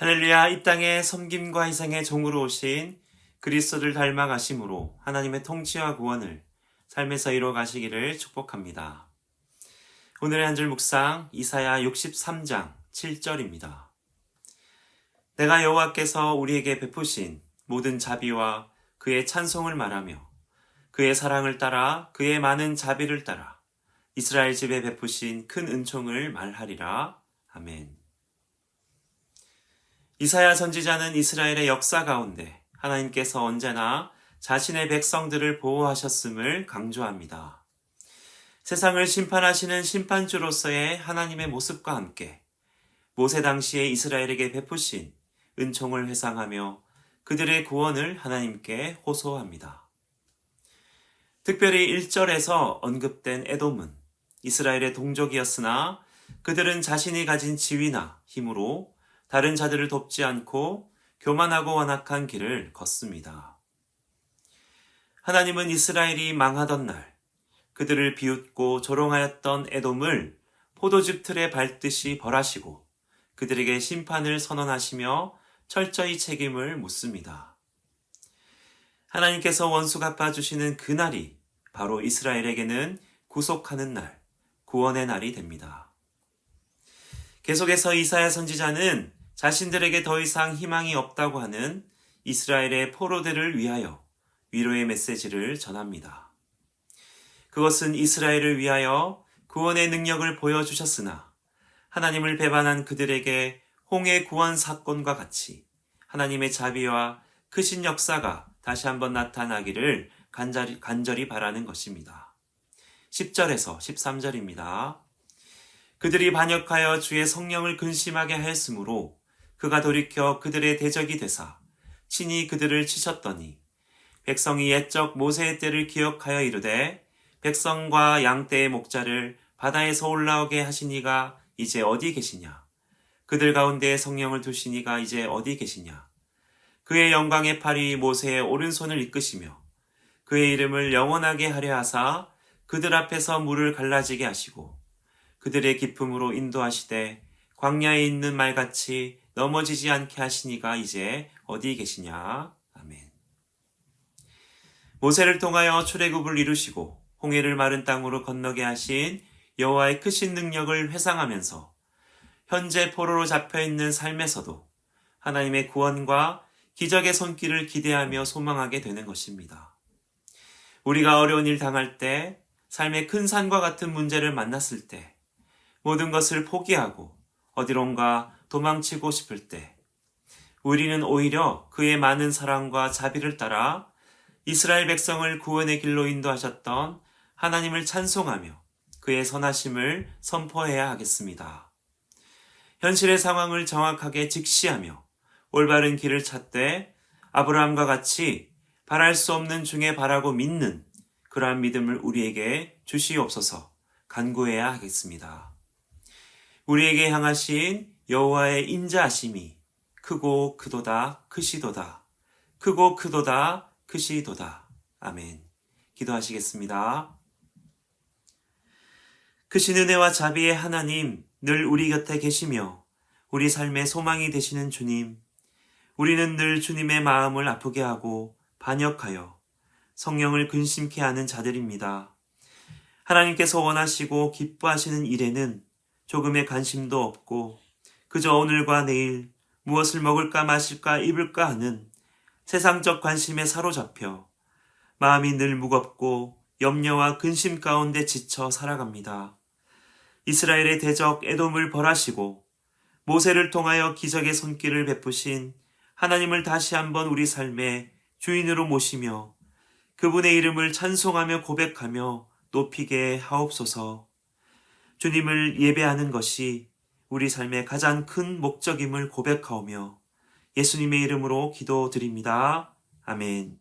할렐루야 이 땅에 섬김과 희생의 종으로 오신 그리스도를 닮아 가심으로 하나님의 통치와 구원을 삶에서 이루어 가시기를 축복합니다. 오늘의 한 줄 묵상 이사야 63장 7절입니다. 내가 여호와께서 우리에게 베푸신 모든 자비와 그의 찬송을 말하며 그의 사랑을 따라 그의 많은 자비를 따라 이스라엘 집에 베푸신 큰 은총을 말하리라. 아멘. 이사야 선지자는 이스라엘의 역사 가운데 하나님께서 언제나 자신의 백성들을 보호하셨음을 강조합니다. 세상을 심판하시는 심판주로서의 하나님의 모습과 함께 모세 당시에 이스라엘에게 베푸신 은총을 회상하며 그들의 구원을 하나님께 호소합니다. 특별히 1절에서 언급된 에돔은 이스라엘의 동족이었으나 그들은 자신이 가진 지위나 힘으로 다른 자들을 돕지 않고 교만하고 완악한 길을 걷습니다. 하나님은 이스라엘이 망하던 날 그들을 비웃고 조롱하였던 에돔을 포도즙 틀에 밟듯이 벌하시고 그들에게 심판을 선언하시며 철저히 책임을 묻습니다. 하나님께서 원수 갚아주시는 그날이 바로 이스라엘에게는 구속하는 날, 구원의 날이 됩니다. 계속해서 이사야 선지자는 자신들에게 더 이상 희망이 없다고 하는 이스라엘의 포로들을 위하여 위로의 메시지를 전합니다. 그것은 이스라엘을 위하여 구원의 능력을 보여주셨으나 하나님을 배반한 그들에게 홍해 구원 사건과 같이 하나님의 자비와 크신 역사가 다시 한번 나타나기를 간절히, 간절히 바라는 것입니다. 10절에서 13절입니다. 그들이 반역하여 주의 성령을 근심하게 하였으므로 그가 돌이켜 그들의 대적이 되사 친히 그들을 치셨더니 백성이 옛적 모세의 때를 기억하여 이르되 백성과 양떼의 목자를 바다에서 올라오게 하시니가 이제 어디 계시냐? 그들 가운데 성령을 두시니가 이제 어디 계시냐? 그의 영광의 팔이 모세의 오른손을 이끄시며 그의 이름을 영원하게 하려 하사 그들 앞에서 물을 갈라지게 하시고 그들의 기품으로 인도하시되 광야에 있는 말같이 넘어지지 않게 하시니가 이제 어디 계시냐 아멘. 모세를 통하여 출애굽을 이루시고 홍해를 마른 땅으로 건너게 하신 여호와의 크신 능력을 회상하면서 현재 포로로 잡혀 있는 삶에서도 하나님의 구원과 기적의 손길을 기대하며 소망하게 되는 것입니다. 우리가 어려운 일 당할 때, 삶의 큰 산과 같은 문제를 만났을 때, 모든 것을 포기하고 어디론가 도망치고 싶을 때, 우리는 오히려 그의 많은 사랑과 자비를 따라 이스라엘 백성을 구원의 길로 인도하셨던 하나님을 찬송하며 그의 선하심을 선포해야 하겠습니다. 현실의 상황을 정확하게 직시하며 올바른 길을 찾되 아브라함과 같이 바랄 수 없는 중에 바라고 믿는 그러한 믿음을 우리에게 주시옵소서 간구해야 하겠습니다. 우리에게 향하신 여호와의 인자하심이 크고 크도다 크시도다 크고 크도다 크시도다 아멘 기도하시겠습니다. 크신 은혜와 자비의 하나님 늘 우리 곁에 계시며 우리 삶의 소망이 되시는 주님 우리는 늘 주님의 마음을 아프게 하고 반역하여 성령을 근심케 하는 자들입니다. 하나님께서 원하시고 기뻐하시는 일에는 조금의 관심도 없고 그저 오늘과 내일 무엇을 먹을까 마실까 입을까 하는 세상적 관심에 사로잡혀 마음이 늘 무겁고 염려와 근심 가운데 지쳐 살아갑니다. 이스라엘의 대적 에돔을 벌하시고 모세를 통하여 기적의 손길을 베푸신 하나님을 다시 한번 우리 삶의 주인으로 모시며 그분의 이름을 찬송하며 고백하며 높이게 하옵소서. 주님을 예배하는 것이 우리 삶의 가장 큰 목적임을 고백하오며 예수님의 이름으로 기도드립니다. 아멘.